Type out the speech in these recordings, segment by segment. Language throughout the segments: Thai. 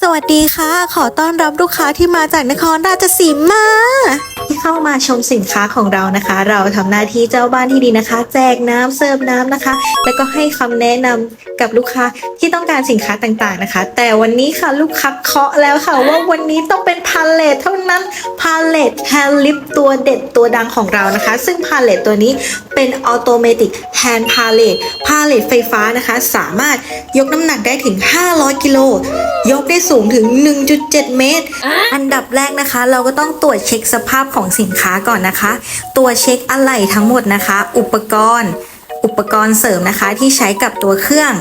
สวัสดีค่ะ ขอต้อนรับลูกค้าที่มาจากนครราชสีมาที่เข้ามาชมสินค้าของเรานะคะ เราทำหน้าที่เจ้าบ้านที่ดีนะคะ แจกน้ำเสิร์ฟน้ำนะคะ แล้วก็ให้คำแนะนำ กับลูกค้าที่ต้องการสินค้าต่างๆนะคะ แต่วันนี้ค่ะลูกค้าเคาะแล้วค่ะ ว่าวันนี้ต้องเป็นพาเลตเท่านั้นพาเลตแฮร์ลิปตัวเด็ดตัวดังของเรานะคะ ซึ่งพาเลตตัวนี้เป็นออโตเมติกแฮนด์พาเลตพาเลตไฟฟ้านะคะ สามารถยกน้ำหนักได้ถึง 500 กิโลยกได้สูงถึง 1.7 เมตร อันดับแรกนะคะ เราก็ต้องตรวจเช็คสภาพของสินค้าก่อนนะคะ ตัวเช็คอะไหล่ทั้งหมดนะคะ อุปกรณ์ อุปกรณ์เสริมนะคะที่ใช้กับตัวเครื่อง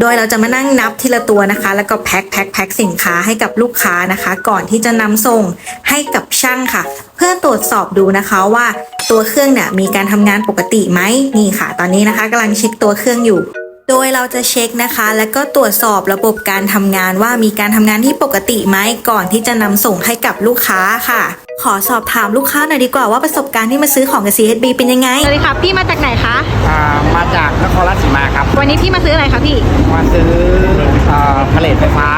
โดยเราจะมานั่งนับทีละตัวนะคะ แล้วก็แพ็คแพ็คแพ็คสินค้าให้กับลูกค้านะคะ ก่อนที่จะนำส่งให้กับช่างค่ะ เพื่อตรวจสอบดูนะคะว่าตัวเครื่องเนี่ยมีการทำงานปกติไหมนี่ค่ะ ตอนนี้นะคะกำลังเช็คตัวเครื่องอยู่โดยเราจะเช็คนะคะ แล้วก็ตรวจสอบระบบการทำงานว่ามีการทำงานที่ปกติไหมก่อนที่จะนำส่งให้กับลูกค้าค่ะ ขอสอบถามลูกค้าหน่อยดีกว่าว่าประสบการณ์ที่มาซื้อของกับ CHB เป็นยังไง สวัสดีครับพี่มาจากไหนคะ อ่ามาจากนครราชสีมาครับ วันนี้พี่มาซื้ออะไรคะพี่มาซื้ออ่าผลิตไฟฟ้า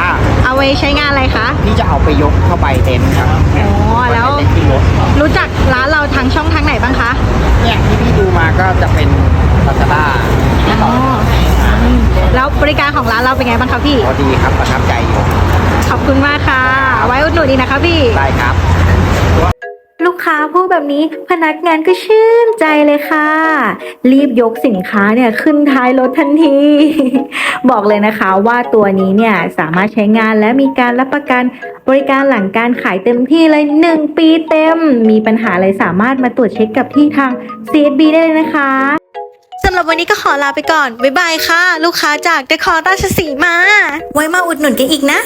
เอาไว้ใช้งานอะไรคะ ที่จะเอาไปยกเข้าไปเต็นท์ครับอ๋อแล้ว เต็นท์ที่รถรู้จักร้านเราทางช่องทางไหนบ้างคะเนี่ยที่พี่ดูมาก็จะเป็นลาซาด้าที่ต่อแล้วบริการของร้านเราเป็นไงบ้างคะพี่ พอดีครับประทับใจอยู่ขอบคุณมากค่ะ ไว้อุดหนุนอีกนะคะพี่ ได้ครับ ลูกค้าพูดแบบนี้พนักงานก็ชื่นใจเลยค่ะ รีบยกสินค้าเนี่ยขึ้นท้ายรถทันที บอกเลยนะคะว่าตัวนี้เนี่ยสามารถใช้งานและมีการรับประกันบริการหลังการขายเต็มที่เลย 1 ปีเต็ม มีปัญหาอะไรสามารถมาตรวจเช็คกับที่ทาง CSB ได้เลยนะคะสำหรับวันนี้ก็ขอลาไปก่อน บ๊ายบายค่ะ ลูกค้าจากนครราชสีมา ไว้มาอุดหนุนกันอีกนะ